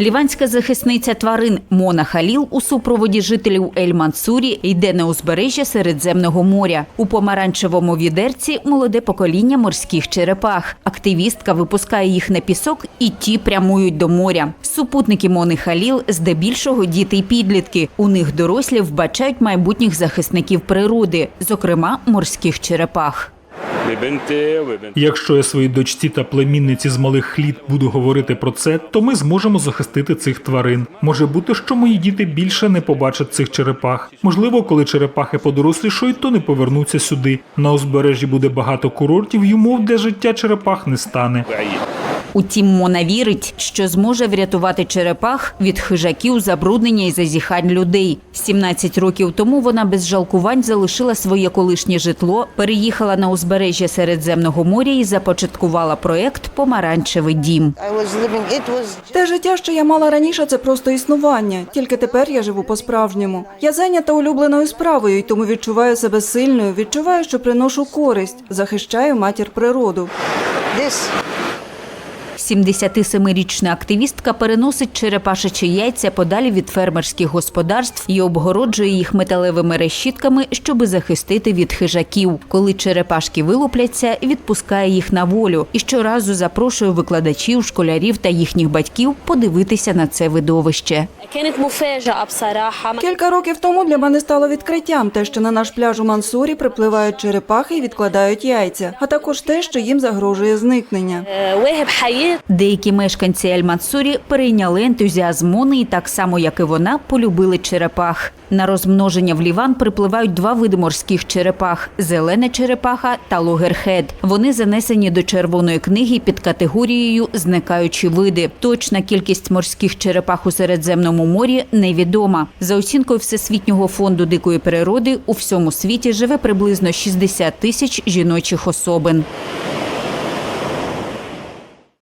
Ліванська захисниця тварин Мона Халіл у супроводі жителів Ель-Мансурі йде на узбережжя Середземного моря. У помаранчевому відерці молоде покоління морських черепах. Активістка випускає їх на пісок, і ті прямують до моря. Супутники Мони Халіл здебільшого діти й підлітки. У них дорослі вбачають майбутніх захисників природи, зокрема морських черепах. Якщо я своїй дочці та племінниці з малих хліт буду говорити про це, то ми зможемо захистити цих тварин. Може бути, що мої діти більше не побачать цих черепах. Можливо, коли черепахи подорослішають, то не повернуться сюди. На узбережжі буде багато курортів, йому де життя черепах не стане. Утім, Мона вірить, що зможе врятувати черепах від хижаків, забруднення і зазіхань людей. 17 років тому вона без жалкувань залишила своє колишнє житло, переїхала на узбережжя Середземного моря і започаткувала проект Помаранчевий дім. Те життя, що я мала раніше, це просто існування. Тільки тепер я живу по-справжньому. Я зайнята улюбленою справою, і тому відчуваю себе сильною. Відчуваю, що приношу користь, захищаю матір природу. 77-річна активістка переносить черепашечі яйця подалі від фермерських господарств і обгороджує їх металевими решітками, щоб захистити від хижаків. Коли черепашки вилупляться, відпускає їх на волю і щоразу запрошує викладачів, школярів та їхніх батьків подивитися на це видовище. Кілька років тому для мене стало відкриттям те, що на наш пляж у Мансурі припливають черепахи і відкладають яйця, а також те, що їм загрожує зникнення. Деякі мешканці Ель-Мансурі перейняли ентузіазм Мони і так само, як і вона, полюбили черепах. На розмноження в Ліван припливають два види морських черепах зелена черепаха та логерхед. Вони занесені до червоної книги під категорією зникаючі види. Точна кількість морських черепах у Середземному морі невідома. За оцінкою Всесвітнього фонду дикої природи у всьому світі живе приблизно 60 тисяч жіночих особин.